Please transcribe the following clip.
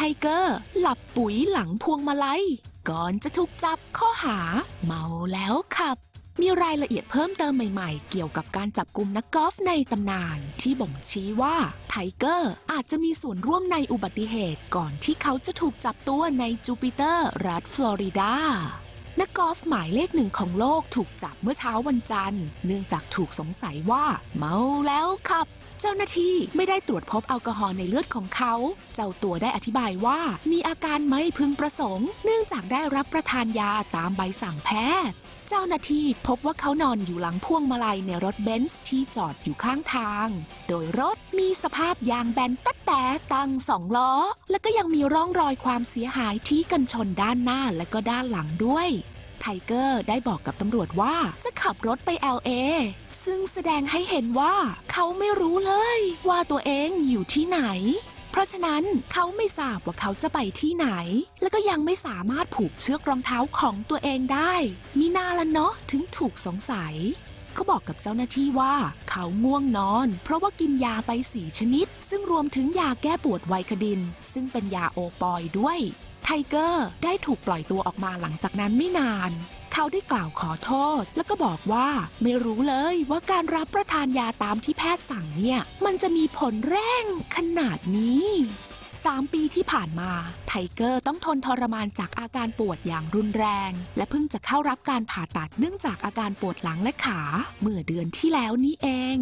ไทเกอร์หลับปุ๋ยหลังพวงมาลัย ก่อนจะถูกจับข้อหา เมาแล้วขับ มีรายละเอียดเพิ่มเติมใหม่ๆ เกี่ยวกับการจับกลุ่มนักกอล์ฟในตำนาน ที่บ่งชี้ว่าไทเกอร์อาจจะมีส่วนร่วมในอุบัติเหตุ ก่อนที่เขาจะถูกจับตัวในจูปิเตอร์รัฐฟลอริดา นักกอล์ฟหมายเลขหนึ่งของโลกถูกจับเมื่อเช้าวันจันทร์ เนื่องจากถูกสงสัยว่า เมาแล้วขับ เจ้าหน้าที่ไม่ได้ตรวจพบแอลกอฮอล์ในเลือดของเขา เจ้าตัวได้อธิบายว่า มีอาการไม่พึงประสงค์ เนื่องจากได้รับประทานยาตามใบสั่งแพทย์ เจ้าหน้าที่พบว่าเขานอนอยู่หลังพ่วงมาลัยในรถเบนซ์ที่จอดอยู่ข้างทาง โดยรถมีสภาพยางแบนตัดแต่ตั้งสองล้อ และก็ยังมีร่องรอยความเสียหายที่กันชนด้านหน้าและก็ด้านหลังด้วยไทเกอร์ได้บอกกับตำรวจว่าจะขับรถไป LA ซึ่งแสดงให้เห็นว่าเขาไม่รู้เลยว่าตัวเองอยู่ที่ไหน ราะฉะนั้นเขาไม่ทราบว่าเขาจะไปที่ไหน และก็ยังไม่สามารถผูกเชือกรองเท้าของตัวเองได้ มีนาละเนาะถึงถูกสงสัยเขาบอกกับเจ้าหน้าที่ว่าเขาง่วงนอน เพราะว่ากินยาไปสี่ชนิด ซึ่งรวมถึงยาแก้ปวดไวคดิน ซึ่งเป็นยาโอปอยด้วย ไทเกอร์ได้ถูกปล่อยตัวออกมาหลังจากนั้นไม่นาน เขาได้กล่าวขอโทษ แล้วก็บอกว่าไม่รู้เลยว่าการรับประทานยาตามที่แพทย์สั่งเนี่ย มันจะมีผลแรงขนาดนี้3ปีที่ผ่านมา ไทเกอร์ต้องทนทรมานจากอาการปวดอย่างรุนแรง และเพิ่งจะเข้ารับการผ่าตัดเนื่องจากอาการปวดหลังและขา เมื่อเดือนที่แล้วนี้เอง